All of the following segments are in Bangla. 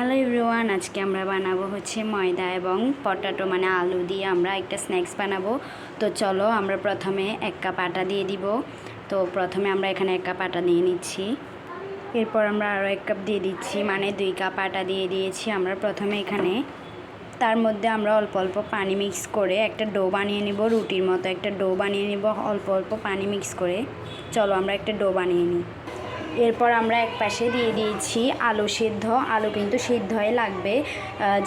হ্যালো এভরিওয়ান আজকে আমরা বানাবো হচ্ছে ময়দা এবং পটাটো মানে আলু দিয়ে আমরা একটা স্ন্যাক্স বানাবো। তো চলো আমরা প্রথমে এক কাপ আটা দিয়ে দিব। তো প্রথমে আমরা এখানে এক কাপ আটা দিয়ে নিচ্ছি। এরপর আমরা আরও এক কাপ দিয়ে দিচ্ছি মানে দুই কাপ আটা দিয়ে দিয়েছি আমরা প্রথমে এখানে। তার মধ্যে আমরা অল্প অল্প পানি মিক্স করে একটা ডো বানিয়ে নিব, রুটির মতো একটা ডো বানিয়ে নিব, অল্প অল্প পানি মিক্স করে। চলো আমরা একটা ডো বানিয়ে নিই। এরপর আমরা এক পাশে দিয়ে দিয়েছি আলু সিদ্ধ, আলু কিন্তু সিদ্ধ হয়ে লাগবে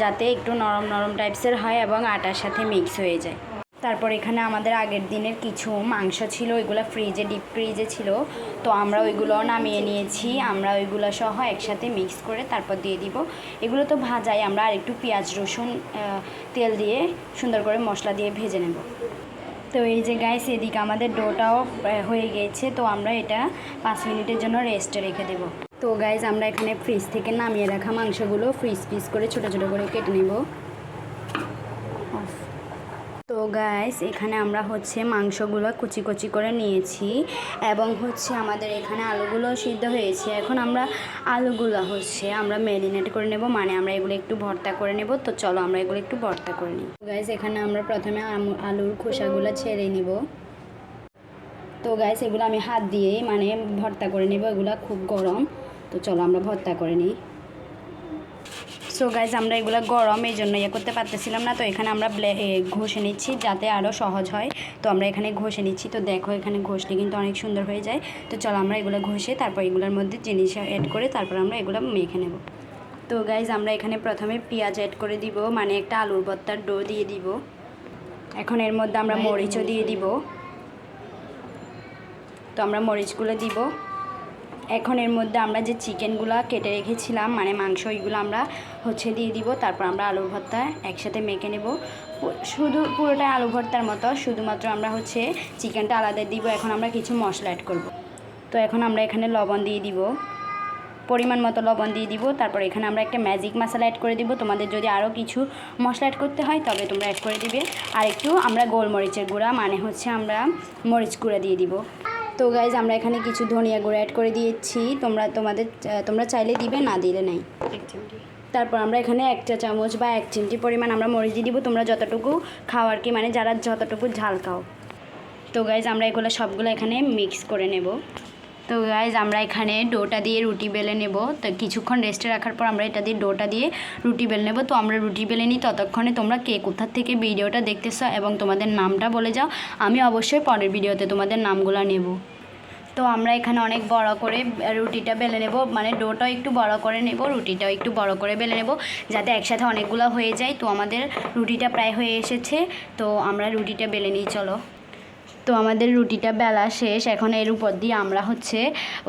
যাতে একটু নরম নরম টাইপসের হয় এবং আটার সাথে মিক্স হয়ে যায়। তারপর এখানে আমাদের আগের দিনের কিছু মাংস ছিল, ওইগুলো ফ্রিজে ডিপ ফ্রিজে ছিল। তো আমরা ওইগুলো নামিয়ে নিয়েছি, আমরা ওইগুলো সহ একসাথে মিক্স করে তারপর দিয়ে দিব। এগুলো তো ভাজাই, আমরা আর একটু পেঁয়াজ, রসুন তেল দিয়ে সুন্দর করে মশলা দিয়ে ভেজে নেব। তো এই যে গাইস এদিকে আমাদের ডোটাও হয়ে গেছে, তো আমরা এটা পাঁচ মিনিটের জন্য রেস্টে রেখে দেব। তো গাইজ আমরা এখানে ফ্রিজ থেকে নামিয়ে রাখা মাংসগুলো ফ্রিজ পিস করে ছোটো ছোটো করে কেটে নেব। তো গাইস এখানে আমরা হচ্ছে মাংসগুলো কুচি কুচি করে নিয়েছি এবং হচ্ছে আমাদের এখানে আলুগুলো সিদ্ধ হয়েছে। এখন আমরা আলুগুলো হচ্ছে আমরা ম্যারিনেট করে নেব মানে আমরা এগুলো একটু ভর্তা করে নেব। তো চলো আমরা এগুলো একটু ভর্তা করে নিই। গাইস এখানে আমরা প্রথমে আলুর খোসাগুলো ছেড়ে নিব। তো গাইস এগুলো আমি হাত দিয়েই মানে ভর্তা করে নেব, এগুলো খুব গরম। তো চলো আমরা ভর্তা করে নিই। সো গাইজ আমরা এগুলো গরম এই জন্য ইয়ে করতে পারতেছিলাম না। তো এখানে আমরা ঘষে নিচ্ছি যাতে আরও সহজ হয়। তো আমরা এখানে ঘষে নিচ্ছি। তো দেখো এখানে ঘষলে কিন্তু অনেক সুন্দর হয়ে যায়। তো চলো আমরা এগুলো ঘষে তারপর এগুলোর মধ্যে জিনিস অ্যাড করে তারপর আমরা এগুলো মেখে নেব। তো গাইজ আমরা এখানে প্রথমে পেঁয়াজ অ্যাড করে দিব। মানে একটা আলুর ভর্তার ডো দিয়ে দিব। এখন এর মধ্যে আমরা মরিচও দিয়ে দিব। তো আমরা মরিচগুলো দিব। এখন এর মধ্যে আমরা যে চিকেনগুলো কেটে রেখেছিলাম মানে মাংস ওইগুলো আমরা হচ্ছে দিয়ে দিব, তারপর আমরা আলু ভর্তা একসাথে মেখে নেব। শুধু পুরোটাই আলু ভর্তার মতো, শুধুমাত্র আমরা হচ্ছে চিকেনটা আলাদা দিব, এখন আমরা কিছু মশলা অ্যাড করব। তো এখন আমরা এখানে লবণ দিয়ে দিব। পরিমাণ মতো লবণ দিয়ে দিব, তারপর এখানে আমরা একটা ম্যাজিক মশলা অ্যাড করে দিব। তোমাদের যদি আরও কিছু মশলা অ্যাড করতে হয়, তবে তোমরা অ্যাড করে দিবে। আর একটু আমরা গোলমরিচের গুঁড়া মানে হচ্ছে আমরা মরিচ গুঁড়া দিয়ে দিব। তো গাইজ আমরা এখানে কিছু ধনিয়া গুঁড়ো অ্যাড করে দিয়েছি। তোমরা তোমাদের তোমরা চাইলে দিবে না দিলে নাই। তারপর আমরা এখানে এক চা চামচ বা এক চিমটি পরিমাণ আমরা মরিচ দিয়ে দিব। তোমরা যতটুকু খাও আর কি মানে যারা যতটুকু ঝাল খাও। তো গাইজ আমরা এগুলো সবগুলো এখানে মিক্স করে নেব। তো গাইজ আমরা এখানে ডোটা দিয়ে রুটি বেলে নেব। তো কিছুক্ষণ রেস্টে রাখার পর আমরা এটা দিয়ে ডোটা দিয়ে রুটি বেলে নেব। তো আমরা রুটি বেলে নিই ততক্ষণে তোমরা কে কোথার থেকে ভিডিওটা দেখতেছো এবং তোমাদের নামটা বলে যাও। আমি অবশ্যই পরের ভিডিওতে তোমাদের নামগুলো নেব। তো আমরা এখানে অনেক বড় করে রুটিটা বেলে নেব। মানে ডোটাও একটু বড় করে নেব, রুটিটাও একটু বড় করে বেলে নেব, যাতে একসাথে অনেকগুলো হয়ে যায়। তো আমাদের রুটিটা প্রায় হয়ে এসেছে। তো আমরা রুটিটা বেলে নিই, চলো। তো আমাদের রুটিটা বেলা শেষ। এখন এর উপর দিয়ে আমরা হচ্ছে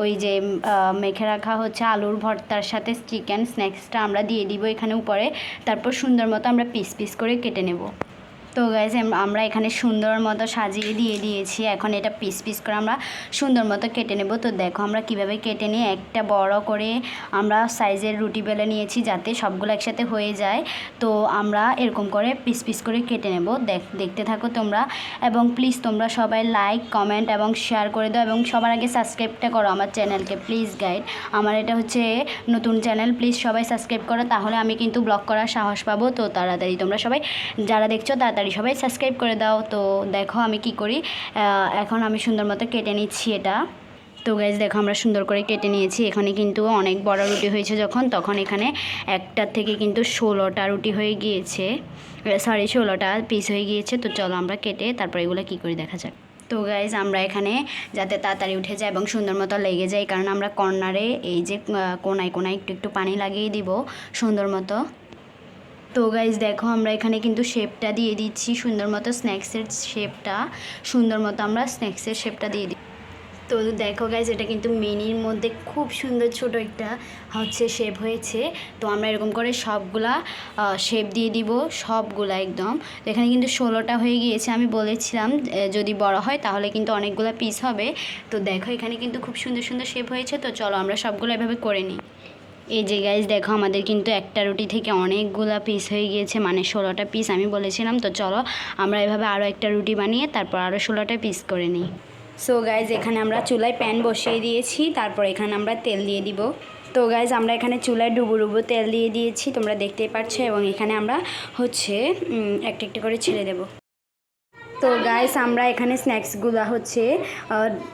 ওই যে মেখে রাখা হচ্ছে আলুর ভর্তার সাথে চিকেন স্ন্যাক্সটা আমরা দিয়ে দিব এখানে উপরে। তারপর সুন্দর মতো আমরা পিস পিস করে কেটে নেব। তো গাইজ আমরা এখানে সুন্দর মতো সাজিয়ে দিয়ে দিয়েছি। এখন এটা পিস পিস করে আমরা সুন্দর মতো কেটে নেব। তো দেখো আমরা কীভাবে কেটে নিয়ে একটা বড় করে আমরা সাইজের রুটি বেলে নিয়েছি যাতে সবগুলো একসাথে হয়ে যায়। তো আমরা এরকম করে পিস পিস করে কেটে নেব। দেখ, দেখতে থাকো তোমরা। এবং প্লিজ তোমরা সবাই লাইক কমেন্ট এবং শেয়ার করে দাও। এবং সবার আগে সাবস্ক্রাইবটা করো আমার চ্যানেলকে প্লিজ গাইড আমার এটা হচ্ছে নতুন চ্যানেল প্লিজ সবাই সাবস্ক্রাইব করো। তাহলে আমি কিন্তু ব্লগ করার সাহস পাবো। তো তাড়াতাড়ি তোমরা সবাই যারা দেখছ তাড়াতাড়ি সবাই সাবস্ক্রাইব করে দাও। তো দেখো আমি কি করি। এখন আমি সুন্দর মতো কেটে নিচ্ছি এটা। তো গাইজ দেখো আমরা সুন্দর করে কেটে নিয়েছি। এখানে কিন্তু অনেক বড় রুটি হয়েছে যখন, তখন এখানে একটার থেকে কিন্তু ষোলোটা রুটি হয়ে গিয়েছে। সরি ষোলোটা পিস হয়ে গিয়েছে। তো চলো আমরা কেটে তারপর এগুলো কী করে দেখা যাক। তো গাইজ আমরা এখানে যাতে তাড়াতাড়ি উঠে যায় এবং সুন্দর মতো লেগে যায়, কারণ আমরা কর্নারে এই যে কোনায় কোনায় একটু একটু পানি লাগিয়ে দিব সুন্দর মতো। তো গাইজ দেখো আমরা এখানে কিন্তু শেপটা দিয়ে দিচ্ছি। সুন্দর মতো স্ন্যাক্সের শেপটা সুন্দর মতো আমরা স্ন্যাক্সের শেপটা দিয়ে দিই তো দেখো গাইজ এটা কিন্তু মিনির মধ্যে খুব সুন্দর ছোট একটা, হচ্ছে শেপ হয়েছে। তো আমরা এরকম করে সবগুলা শেপ দিয়ে দিব, সবগুলা একদম। এখানে কিন্তু ষোলোটা হয়ে গিয়েছে। আমি বলেছিলাম যদি বড় হয় তাহলে কিন্তু অনেকগুলো পিস হবে। তো দেখো এখানে কিন্তু খুব সুন্দর সুন্দর শেপ হয়েছে। তো চলো আমরা সবগুলো এভাবে করে নিই। এই যে গাইজ দেখো আমাদের কিন্তু একটা রুটি থেকে অনেকগুলা পিস হয়ে গিয়েছে মানে ষোলোটা পিস আমি বলেছিলাম, তো চলো আমরা এভাবে আরও একটা রুটি বানিয়ে তারপর আরও ষোলোটা পিস করে নিই। সো গাইজ এখানে আমরা চুলায় প্যান বসিয়ে দিয়েছি, তারপর এখানে আমরা তেল দিয়ে দিব। তো গাইজ আমরা এখানে চুলায় ডুবো ডুবো তেল দিয়ে দিয়েছি, তোমরা দেখতেই পাচ্ছ এবং এখানে আমরা হচ্ছে একটা একটা করে ছেড়ে দেবো। তো গাইস আমরা এখানে স্ন্যাক্সগুলো হচ্ছে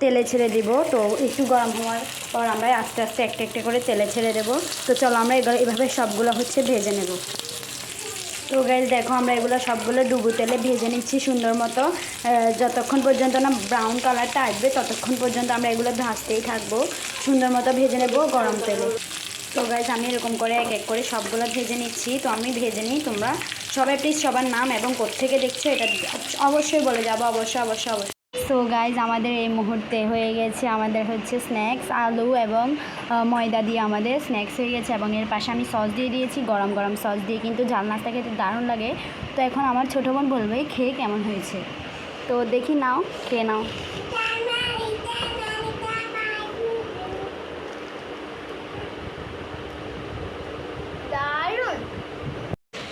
তেলে ছেড়ে দিব। তো একটু গরম হওয়ার পর আমরা আস্তে আস্তে একটা একটা করে তেলে ছেড়ে দেব। তো চলো আমরা এগুলো, এভাবে সবগুলো হচ্ছে ভেজে নেব। তো গাইস দেখো আমরা এগুলো সবগুলো ডুবো তেলে ভেজে নিচ্ছি সুন্দর মতো। যতক্ষণ পর্যন্ত না ব্রাউন কালারটা আসবে, ততক্ষণ পর্যন্ত আমরা এগুলো ভাজতেই থাকব। সুন্দর মতো ভেজে নেব গরম তেলে। তো গাইজ আমি এরকম করে এক এক করে সবগুলো ভেজে নিচ্ছি। তো আমি ভেজে নিই, তোমরা সবাই প্লিজ সবার নাম এবং কোত্থেকে দেখছ এটা অবশ্যই বলে যাব, অবশ্যই অবশ্যই অবশ্যই। তো গাইজ আমাদের এই মুহূর্তে হয়ে গেছে আমাদের হচ্ছে স্ন্যাক্স আলু এবং ময়দা দিয়ে আমাদের স্ন্যাক্স হয়ে গেছে এবং এর পাশে আমি সস দিয়ে দিয়েছি, গরম গরম সস দিয়ে কিন্তু ঝাল নাস্তা খেতে দারুণ লাগে। তো এখন আমার ছোটো বোন বলবে, খেয়ে কেমন হয়েছে? তো দেখি নাও, খেয়ে নাও দারুণ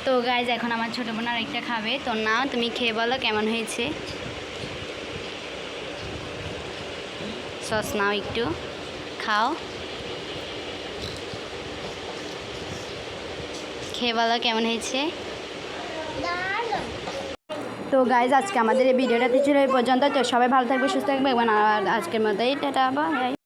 তো গাইজ এখন আমার ছোটো বোন আর একটা খাবে। তো না, তুমি খেয়ে বলো কেমন হয়েছে? সস নাও একটু। খাও। খেয়ে বলো কেমন হয়েছে? তো গাইজ আজকে আমাদের এই ভিডিওটাতে ছিল এই পর্যন্ত। তো সবাই ভালো থাকবে, সুস্থ থাকবে, এবং আজকের মতোই, টাটা বাই